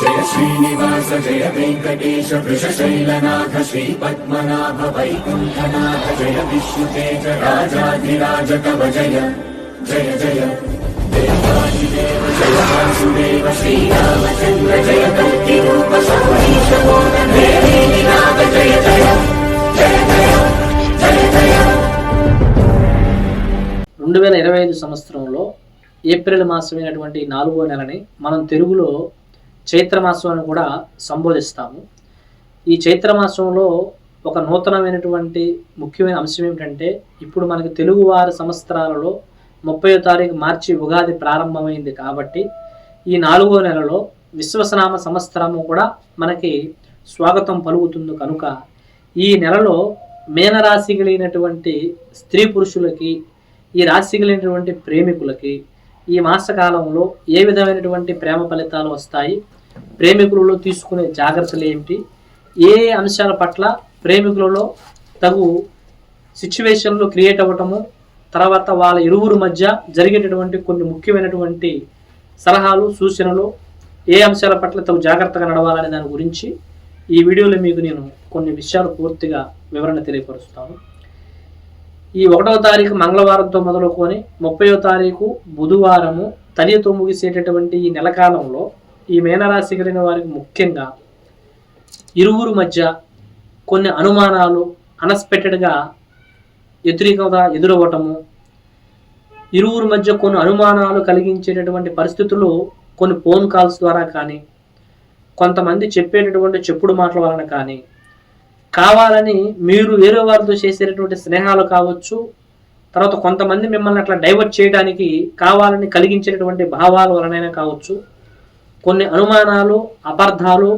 జయ శ్రీనివాస జయ వెంకటేశ వృషశైలనాథ శ్రీ పద్మనాభ వైకుంఠనాథ జయ విష్ణుతేజ రాజాధిరాజ కవ జయ జయ జయ. దేవాదిదేవ జయ వాసుదేవ శ్రీరామచంద్ర జయ కల్కి రూప సౌరీశ నాథ జయ జయ జయ. జయ జయ జయ. రెండు వేల ఇరవై ఐదు సంవత్సరంలో ఏప్రిల్ మాసమైనటువంటి నాలుగో నెలని మనం తెలుగులో చైత్రమాసం కూడా సంబోధిస్తాము. ఈ చైత్రమాసంలో ఒక నూతనమైనటువంటి ముఖ్యమైన అంశం ఏమిటంటే ఇప్పుడు మనకి తెలుగువారి సంవత్సరాలలో ముప్పై తారీఖు మార్చి ఉగాది ప్రారంభమైంది కాబట్టి ఈ నాలుగో నెలలో విశ్వసనామ సంవత్సరము కూడా మనకి స్వాగతం పలుకుతుంది కనుక ఈ నెలలో మేనరాశి కలిగినటువంటి స్త్రీ పురుషులకి ఈ రాశి కలిగినటువంటి ప్రేమికులకి ఈ మాసకాలంలో ఏ విధమైనటువంటి ప్రేమ ఫలితాలు వస్తాయి? ప్రేమికులలో తీసుకునే జాగ్రత్తలు ఏమిటి? ఏ అంశాల పట్ల ప్రేమికులలో తగు సిచ్యువేషన్లు క్రియేట్ అవ్వటము తర్వాత వాళ్ళ ఇరువురు మధ్య జరిగేటటువంటి కొన్ని ముఖ్యమైనటువంటి సలహాలు సూచనలు ఏ అంశాల పట్ల తగు జాగ్రత్తగా నడవాలనే దాని గురించి ఈ వీడియోలో మీకు నేను కొన్ని విషయాలు పూర్తిగా వివరణ తెలియపరుస్తాను. ఈ ఒకటవ తారీఖు మంగళవారంతో మొదలుకొని ముప్పయో తారీఖు బుధవారము తలియతో ముగిసేటటువంటి ఈ నెలకాలంలో ఈ మేనరాశి కలిగిన వారికి ముఖ్యంగా ఇరువురు మధ్య కొన్ని అనుమానాలు అన్ఎక్స్పెక్టెడ్గా వ్యతిరేకత ఎదురవ్వటము ఇరువురు మధ్య కొన్ని అనుమానాలు కలిగించేటటువంటి పరిస్థితులు కొన్ని ఫోన్ కాల్స్ ద్వారా కానీ కొంతమంది చెప్పేటటువంటి చెప్పుడు మాటల వలన కానీ కావాలని మీరు వేరే వారితో చేసేటటువంటి స్నేహాలు కావచ్చు తర్వాత కొంతమంది మిమ్మల్ని అట్లా డైవర్ట్ చేయడానికి కావాలని కలిగించేటటువంటి భావాల వలనైనా కావచ్చు కొన్ని అనుమానాలు అబద్ధాలు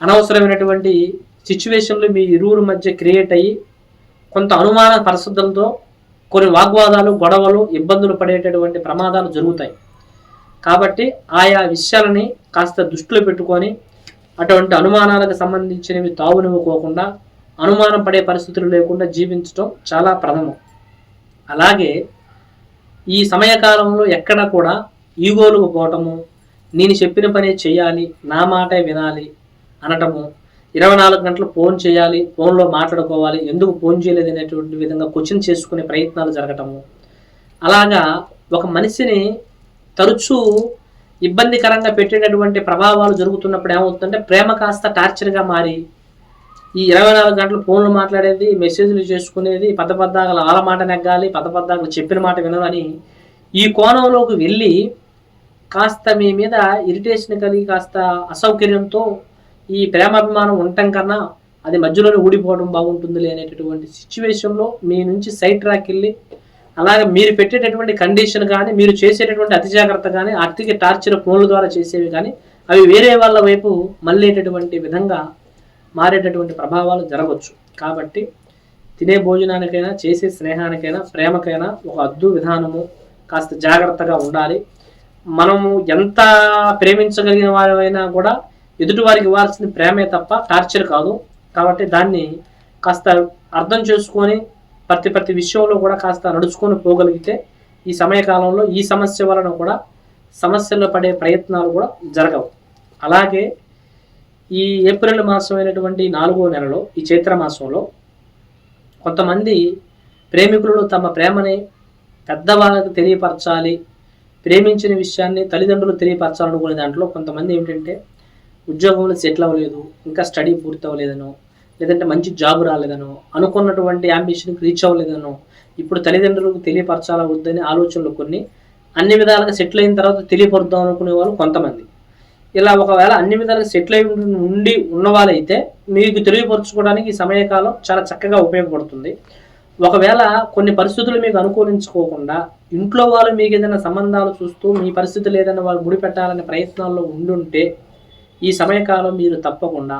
అనవసరమైనటువంటి సిచ్యువేషన్లు మీ ఇరువురు మధ్య క్రియేట్ అయ్యి కొంత అనుమాన పరిస్థితులతో కొన్ని వాగ్వాదాలు గొడవలు ఇబ్బందులు పడేటటువంటి ప్రమాదాలు జరుగుతాయి. కాబట్టి ఆయా విషయాలని కాస్త దృష్టిలో పెట్టుకొని అటువంటి అనుమానాలకు సంబంధించినవి తావునివ్వకోకుండా అనుమానం పడే పరిస్థితులు లేకుండా జీవించడం చాలా ప్రథమం. అలాగే ఈ సమయకాలంలో ఎక్కడ కూడా ఈగోలకు పోవటము నేను చెప్పిన పనే చేయాలి నా మాటే వినాలి అనటము ఇరవై నాలుగు గంటలు ఫోన్ చేయాలి ఫోన్లో మాట్లాడుకోవాలి ఎందుకు ఫోన్ చేయలేదు అనేటువంటి విధంగా క్వశ్చన్ చేసుకునే ప్రయత్నాలు జరగటము. అలాగా ఒక మనిషిని తరచూ ఇబ్బందికరంగా పెట్టేటటువంటి ప్రభావాలు జరుగుతున్నప్పుడు ఏమవుతుందంటే ప్రేమ కాస్త టార్చర్గా మారి ఈ ఇరవై నాలుగు గంటలు ఫోన్లు మాట్లాడేది మెసేజ్లు చేసుకునేది పెద్ద పద్దాగలు ఆల మాట నెగ్గాలి పెద్ద పద్దాగలు చెప్పిన మాట వినదని ఈ కోణంలోకి వెళ్ళి కాస్త మీ మీద ఇరిటేషన్ కలిగి కాస్త అసౌకర్యంతో ఈ ప్రేమాభిమానం ఉండటం కన్నా అది మధ్యలోనే ఊడిపోవడం బాగుంటుంది అనేటటువంటి సిచ్యువేషన్లో మీ నుంచి సైట్ ట్రాక్ వెళ్ళి అలాగే మీరు పెట్టేటటువంటి కండిషన్ కానీ మీరు చేసేటటువంటి అతి జాగ్రత్త కానీ ఆర్థిక టార్చర్ ఫోన్ల ద్వారా చేసేవి కానీ అవి వేరే వాళ్ళ వైపు మళ్ళేటటువంటి విధంగా మారేటటువంటి ప్రభావాలు జరగవచ్చు. కాబట్టి తినే భోజనానికైనా చేసే స్నేహానికైనా ప్రేమకైనా ఒక అద్దు విధానము కాస్త జాగ్రత్తగా ఉండాలి. మనము ఎంత ప్రేమించగలిగిన వారైనా కూడా ఎదుటి వారికి ఇవ్వాల్సిన ప్రేమే తప్ప టార్చర్ కాదు. కాబట్టి దాన్ని కాస్త అర్థం చేసుకొని ప్రతి ప్రతి విషయంలో కూడా కాస్త నడుచుకొని పోగలిగితే ఈ సమయకాలంలో ఈ సమస్య వలన కూడా సమస్యల్లో పడే ప్రయత్నాలు కూడా జరగవు. అలాగే ఈ ఏప్రిల్ మాసమైనటువంటి నాలుగో నెలలో ఈ చైత్ర మాసంలో కొంతమంది ప్రేమికులు తమ ప్రేమని పెద్దవాళ్ళకి తెలియపరచాలి ప్రేమించిన విషయాన్ని తల్లిదండ్రులు తెలియపరచాలనుకునే దాంట్లో కొంతమంది ఏమిటంటే ఉద్యోగంలో సెటిల్ అవ్వలేదు ఇంకా స్టడీ పూర్తి అవ్వలేదనో లేదంటే మంచి జాబ్ రాలేదనో అనుకున్నటువంటి అంబిషన్కి రీచ్ అవ్వలేదనో ఇప్పుడు తల్లిదండ్రులకు తెలియపరచాలా వద్దని ఆలోచనలు కొన్ని అన్ని విధాలుగా సెటిల్ అయిన తర్వాత తెలియపరుద్దాం అనుకునే వాళ్ళు కొంతమంది. ఇలా ఒకవేళ అన్ని విధాలుగా సెటిల్ అయి ఉండి ఉన్న మీకు తెలియపరచుకోవడానికి ఈ సమయకాలం చాలా చక్కగా ఉపయోగపడుతుంది. ఒకవేళ కొన్ని పరిస్థితులు మీకు అనుకూలించుకోకుండా ఇంట్లో వాళ్ళు మీకు ఏదైనా సంబంధాలు చూస్తూ మీ పరిస్థితులు ఏదైనా వాళ్ళు ముడిపెట్టాలనే ప్రయత్నాల్లో ఉండుంటే ఈ సమయకాలం మీరు తప్పకుండా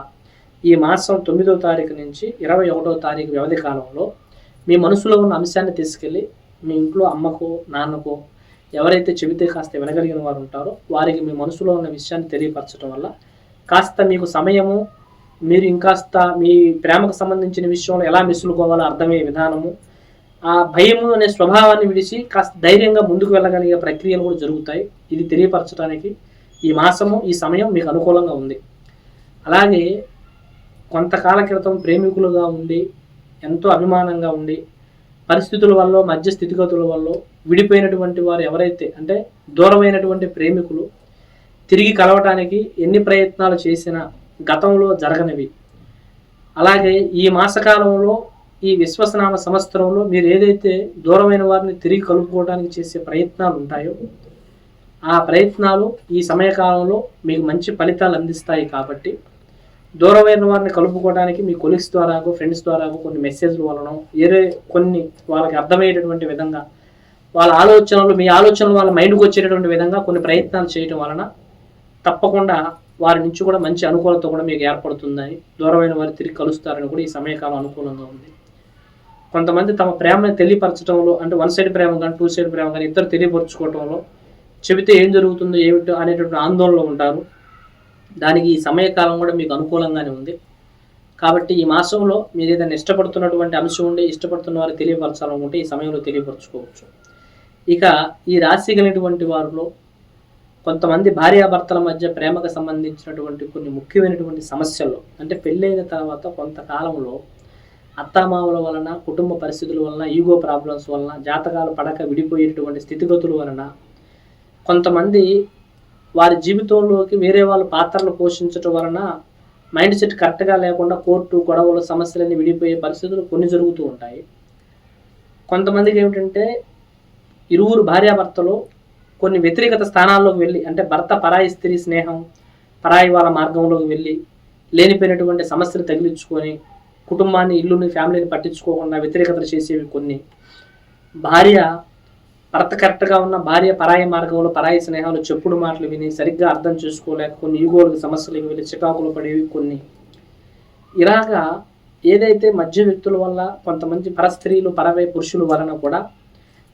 ఈ మాసం తొమ్మిదో తారీఖు నుంచి ఇరవై ఒకటో తారీఖు వ్యవధి కాలంలో మీ మనసులో ఉన్న అంశాన్ని తీసుకెళ్ళి మీ ఇంట్లో అమ్మకో నాన్నకో ఎవరైతే చెబితే కాస్త వినగలిగిన వారు ఉంటారో వారికి మీ మనసులో ఉన్న విషయాన్ని తెలియపరచడం వల్ల కాస్త మీకు సమయము మీరు ఇంకాస్త మీ ప్రేమకు సంబంధించిన విషయంలో ఎలా మెసులుకోవాలో అర్థమయ్యే విధానము ఆ భయము అనే స్వభావాన్ని విడిచి కాస్త ధైర్యంగా ముందుకు వెళ్ళగలిగే ప్రక్రియలు కూడా జరుగుతాయి. ఇది తెలియపరచడానికి ఈ మాసము ఈ సమయం మీకు అనుకూలంగా ఉంది. అలాగే కొంతకాల క్రితం ప్రేమికులుగా ఉండి ఎంతో అభిమానంగా ఉండి పరిస్థితుల వల్ల మధ్య స్థితిగతుల వల్ల విడిపోయినటువంటి వారు ఎవరైతే అంటే దూరమైనటువంటి ప్రేమికులు తిరిగి కలవటానికి ఎన్ని ప్రయత్నాలు చేసినా గతంలో జరగనివి. అలాగే ఈ మాసకాలంలో ఈ విశ్వసనామ సంవత్సరంలో మీరు ఏదైతే దూరమైన వారిని తిరిగి కలుపుకోవడానికి చేసే ప్రయత్నాలు ఉంటాయో ఆ ప్రయత్నాలు ఈ సమయకాలంలో మీకు మంచి ఫలితాలు అందిస్తాయి కాబట్టి దూరమైన వారిని కలుపుకోవడానికి మీ కొలీగ్స్ ద్వారా ఫ్రెండ్స్ ద్వారా కొన్ని మెసేజ్లు వలన వేరే కొన్ని వాళ్ళకి అర్థమయ్యేటటువంటి విధంగా వాళ్ళ ఆలోచనలు మీ ఆలోచనలు వాళ్ళ మైండ్కి వచ్చేటటువంటి విధంగా కొన్ని ప్రయత్నాలు చేయడం వలన తప్పకుండా వారి నుంచి కూడా మంచి అనుకూలత కూడా మీకు ఏర్పడుతుందని దూరమైన వారు తిరిగి కలుస్తారని కూడా ఈ సమయకాలం అనుకూలంగా ఉంది. కొంతమంది తమ ప్రేమను తెలియపరచడంలో అంటే వన్ సైడ్ ప్రేమ కానీ టూ సైడ్ ప్రేమ కానీ ఇద్దరు తెలియపరచుకోవడంలో చెబితే ఏం జరుగుతుందో ఏమిటో అనేటువంటి ఆందోళనలో ఉంటారు. దానికి ఈ సమయకాలం కూడా మీకు అనుకూలంగానే ఉంది. కాబట్టి ఈ మాసంలో మీరు ఏదైనా ఇష్టపడుతున్నటువంటి అంశం ఉండి ఇష్టపడుతున్న వారు తెలియపరచాలనుకుంటే ఈ సమయంలో తెలియపరచుకోవచ్చు. ఇక ఈ రాశి కలిగినటువంటి వారిలో కొంతమంది భార్యాభర్తల మధ్య ప్రేమకు సంబంధించినటువంటి కొన్ని ముఖ్యమైనటువంటి సమస్యలు అంటే పెళ్ళైన తర్వాత కొంతకాలంలో అత్తామావుల వలన కుటుంబ పరిస్థితుల వలన ఈగో ప్రాబ్లమ్స్ వలన జాతకాలు పడక విడిపోయేటటువంటి స్థితిగతుల వలన కొంతమంది వారి జీవితంలోకి వేరే వాళ్ళ పాత్రలు పోషించడం వలన మైండ్ సెట్ కరెక్ట్గా లేకుండా కోర్టు గొడవలు సమస్యలన్నీ విడిపోయే పరిస్థితులు కొన్ని జరుగుతూ ఉంటాయి. కొంతమందికి ఏమిటంటే ఇరువురు భార్యాభర్తలు కొన్ని వ్యతిరేకత స్థానాల్లోకి వెళ్ళి అంటే భర్త పరాయి స్త్రీ స్నేహం పరాయి వాళ్ళ మార్గంలోకి వెళ్ళి లేనిపోయినటువంటి సమస్యలు తగిలించుకొని కుటుంబాన్ని ఇల్లుని ఫ్యామిలీని పట్టించుకోకుండా వ్యతిరేకతలు చేసేవి కొన్ని. భార్య భర్త కరెక్ట్గా ఉన్న భార్య పరాయి మార్గంలో పరాయి స్నేహాలు చెప్పుడు మాటలు విని సరిగ్గా అర్థం చేసుకోలేక కొన్ని ఈగోలకు సమస్యలకు వెళ్ళి చికాకులు పడేవి కొన్ని. ఇలాగా ఏదైతే మధ్య వ్యక్తుల వల్ల కొంతమంది పరస్త్రీలు పరవై పురుషుల వలన కూడా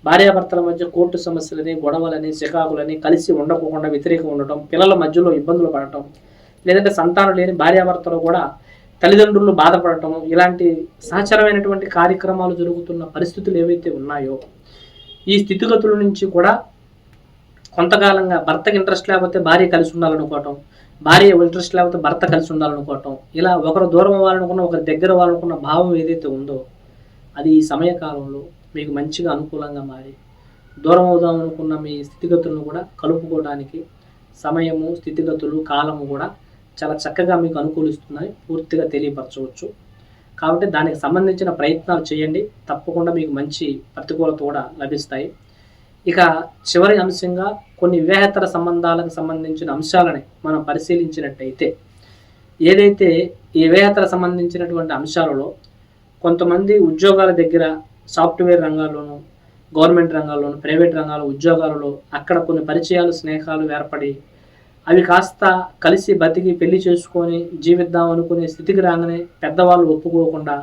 భార్యాభర్తల మధ్య కోర్టు సమస్యలని గొడవలని చికాకులని కలిసి ఉండకుండా వ్యతిరేకం ఉండటం పిల్లల మధ్యలో ఇబ్బందులు పడటం లేదంటే సంతానం లేని భార్యాభర్తలు కూడా తల్లిదండ్రులు బాధపడటం ఇలాంటి సహచరమైనటువంటి కార్యక్రమాలు జరుగుతున్న పరిస్థితులు ఏవైతే ఉన్నాయో ఈ స్థితిగతుల నుంచి కూడా కొంతకాలంగా భర్తకి ఇంట్రెస్ట్ లేకపోతే భార్య కలిసి ఉండాలనుకోవటం భార్య ఇంట్రెస్ట్ లేకపోతే భర్త కలిసి ఉండాలనుకోవటం ఇలా ఒకరు దూరం అవ్వాలనుకున్న ఒకరి దగ్గర అవ్వాలనుకున్న భావం ఏదైతే ఉందో అది ఈ సమయకాలంలో మీకు మంచిగా అనుకూలంగా మారి దూరం అవుదాం అనుకున్న మీ స్థితిగతులను కూడా కలుపుకోవడానికి సమయము స్థితిగతులు కాలము కూడా చాలా చక్కగా మీకు అనుకూలిస్తున్నాయి. పూర్తిగా తెలియపరచవచ్చు. కాబట్టి దానికి సంబంధించిన ప్రయత్నాలు చేయండి. తప్పకుండా మీకు మంచి ప్రతికూలత కూడా లభిస్తాయి. ఇక చివరి అంశంగా కొన్ని వివాహేతర సంబంధాలకు సంబంధించిన అంశాలని మనం పరిశీలించినట్టయితే ఏదైతే ఈ వివాహేతర సంబంధించినటువంటి అంశాలలో కొంతమంది ఉద్యోగాల దగ్గర సాఫ్ట్వేర్ రంగాల్లోనూ గవర్నమెంట్ రంగాల్లోనూ ప్రైవేట్ రంగాల్లో ఉద్యోగాలలో అక్కడ కొన్ని పరిచయాలు స్నేహాలు ఏర్పడి అవి కాస్త కలిసి బతికి పెళ్ళి చేసుకొని జీవిద్దాం అనుకునే స్థితికి రాగానే పెద్దవాళ్ళు ఒప్పుకోకుండా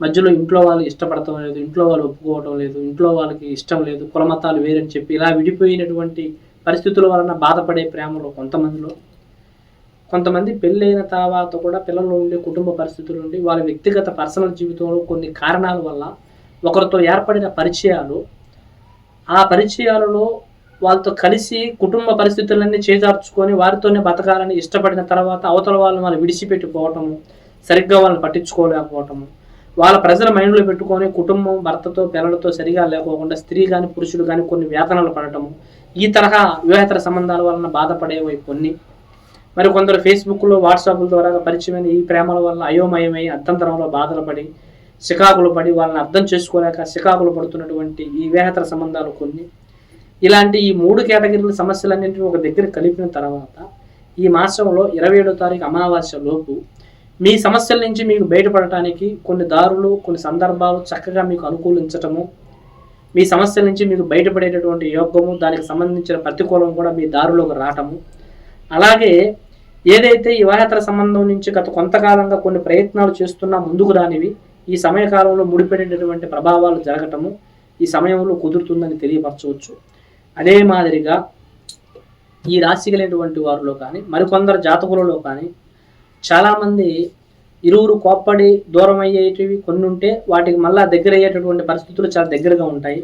మధ్యలో ఇంట్లో వాళ్ళు ఇష్టపడటం లేదు ఇంట్లో వాళ్ళు ఒప్పుకోవటం లేదు ఇంట్లో వాళ్ళకి ఇష్టం లేదు కులమతాలు వేరని చెప్పి ఇలా విడిపోయినటువంటి పరిస్థితుల వలన బాధపడే ప్రేమలో కొంతమందిలో కొంతమంది పెళ్ళైన తర్వాత కూడా పిల్లలు ఉండే కుటుంబ పరిస్థితులు ఉండి వాళ్ళ వ్యక్తిగత పర్సనల్ జీవితంలో కొన్ని కారణాల వల్ల ఒకరితో ఏర్పడిన పరిచయాలు ఆ పరిచయాలలో వాళ్ళతో కలిసి కుటుంబ పరిస్థితులన్నీ చేజార్చుకొని వారితోనే బతకాలని ఇష్టపడిన తర్వాత అవతల వాళ్ళని వాళ్ళు విడిచిపెట్టిపోవటము సరిగ్గా వాళ్ళని పట్టించుకోలేకపోవటము వాళ్ళ ప్రజల మైండ్లో పెట్టుకొని కుటుంబం భర్తతో పిల్లలతో సరిగా లేకోకుండా స్త్రీ కానీ పురుషుడు కానీ కొన్ని వేతనాలు పడటము ఈ తరహా వివాహేతర సంబంధాల వలన బాధపడేవి కొన్ని. మరి కొందరు ఫేస్బుక్లో వాట్సాప్ల ద్వారా పరిచయమైన ఈ ప్రేమల వల్ల అయోమయమై అర్థంతరంలో బాధలు పడి సికాకులు పడి వాళ్ళని అర్థం చేసుకోలేక సికాకులు పడుతున్నటువంటి ఈ వివాహేతర సంబంధాలు కొన్ని. ఇలాంటి ఈ మూడు కేటగిరీల సమస్యలన్నింటినీ ఒక దగ్గర కలిపిన తర్వాత ఈ మాసంలో ఇరవై ఏడో తారీఖు అమావాస్య లోపు మీ సమస్యల నుంచి మీకు బయటపడటానికి కొన్ని దారులు కొన్ని సందర్భాలు చక్కగా మీకు అనుకూలించటము మీ సమస్యల నుంచి మీకు బయటపడేటటువంటి యోగము దానికి సంబంధించిన ప్రతికూలం కూడా మీ దారిలోకి రావటము అలాగే ఏదైతే వివాహేతర సంబంధం నుంచి గత కొంతకాలంగా కొన్ని ప్రయత్నాలు చేస్తున్నా ముందుకు రానివి ఈ సమయకాలంలో ముడిపెట్టేటటువంటి ప్రభావాలు జరగటము ఈ సమయంలో కుదురుతుందని తెలియపరచవచ్చు. అదే మాదిరిగా ఈ రాశి కలిగినటువంటి వారిలో కానీ మరికొందరు జాతకులలో కానీ చాలామంది ఇరువురు కోప్పడి దూరం అయ్యేటివి కొన్ని ఉంటే వాటికి మళ్ళా దగ్గర అయ్యేటటువంటి పరిస్థితులు చాలా దగ్గరగా ఉంటాయి.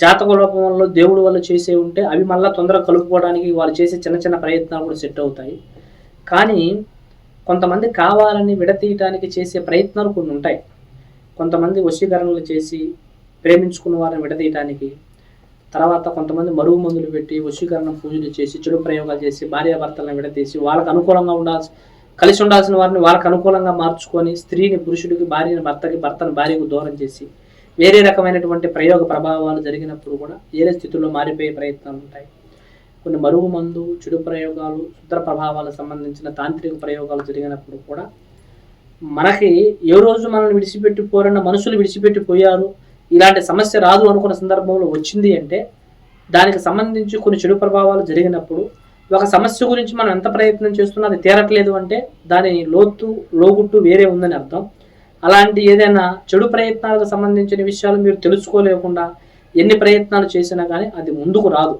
జాతక లోపం వల్ల దేవుడు వల్ల చేసే ఉంటే అవి మళ్ళీ తొందరగా కలుపుకోవడానికి వాళ్ళు చేసే చిన్న చిన్న ప్రయత్నాలు కూడా సెట్ అవుతాయి. కానీ కొంతమంది కావాలని విడతీయటానికి చేసే ప్రయత్నాలు కొన్ని ఉంటాయి. కొంతమంది వశీకరణలు చేసి ప్రేమించుకున్న వారిని విడదీయటానికి తర్వాత కొంతమంది మరుగు మందులు పెట్టి వశీకరణ పూజలు చేసి చెడు ప్రయోగాలు చేసి భార్యాభర్తలను విడదీసి వాళ్ళకు అనుకూలంగా ఉండాల్సి కలిసి ఉండాల్సిన వారిని వాళ్ళకు అనుకూలంగా మార్చుకొని స్త్రీని పురుషుడికి భార్యని భర్తకి భర్తను భార్యకు దూరం చేసి వేరే రకమైనటువంటి ప్రయోగ ప్రభావాలు జరిగినప్పుడు కూడా వేరే స్థితిలో మారిపోయే ప్రయత్నాలు ఉంటాయి. కొన్ని మరుగు మందు చెడు ప్రయోగాలు శుద్ర ప్రభావాలకు సంబంధించిన తాంత్రిక ప్రయోగాలు జరిగినప్పుడు కూడా మనకి ఏ రోజు మనల్ని విడిచిపెట్టి పోరన్న మనుషులు విడిచిపెట్టి పోయారు ఇలాంటి సమస్య రాదు అనుకున్న సందర్భంలో వచ్చింది అంటే దానికి సంబంధించి కొన్ని చెడు ప్రభావాలు జరిగినప్పుడు ఒక సమస్య గురించి మనం ఎంత ప్రయత్నం చేస్తున్నా అది తీరట్లేదు అంటే దాని లోతు లోగుట్టు వేరే ఉందని అర్థం. అలాంటి ఏదైనా చెడు ప్రయత్నాలకు సంబంధించిన విషయాలు మీరు తెలుసుకోలేకుండా ఎన్ని ప్రయత్నాలు చేసినా కానీ అది ముందుకు రాదు.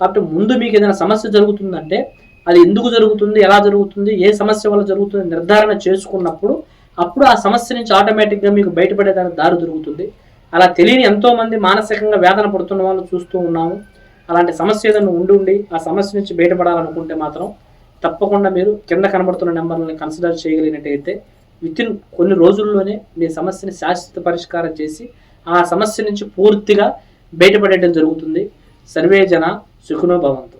కాబట్టి ముందు మీకు ఏదైనా సమస్య జరుగుతుందంటే అది ఎందుకు జరుగుతుంది ఎలా జరుగుతుంది ఏ సమస్య వల్ల జరుగుతుంది నిర్ధారణ చేసుకున్నప్పుడు అప్పుడు ఆ సమస్య నుంచి ఆటోమేటిక్గా మీకు బయటపడేదానికి దారి దొరుకుతుంది. అలా తెలియని ఎంతో మంది మానసికంగా వేదన పడుతున్న వాళ్ళు చూస్తూ ఉన్నాము. అలాంటి సమస్య ఏదైనా ఉండి ఉండి ఆ సమస్య నుంచి బయటపడాలనుకుంటే మాత్రం తప్పకుండా మీరు కింద కనబడుతున్న నెంబర్లను కన్సిడర్ చేయగలిగినట్టయితే విత్ ఇన్ కొన్ని రోజుల్లోనే మీ సమస్యని శాశ్వత పరిష్కారం చేసి ఆ సమస్య నుంచి పూర్తిగా బయటపడేయడం జరుగుతుంది. సర్వే జన సుఖనో భవంతు.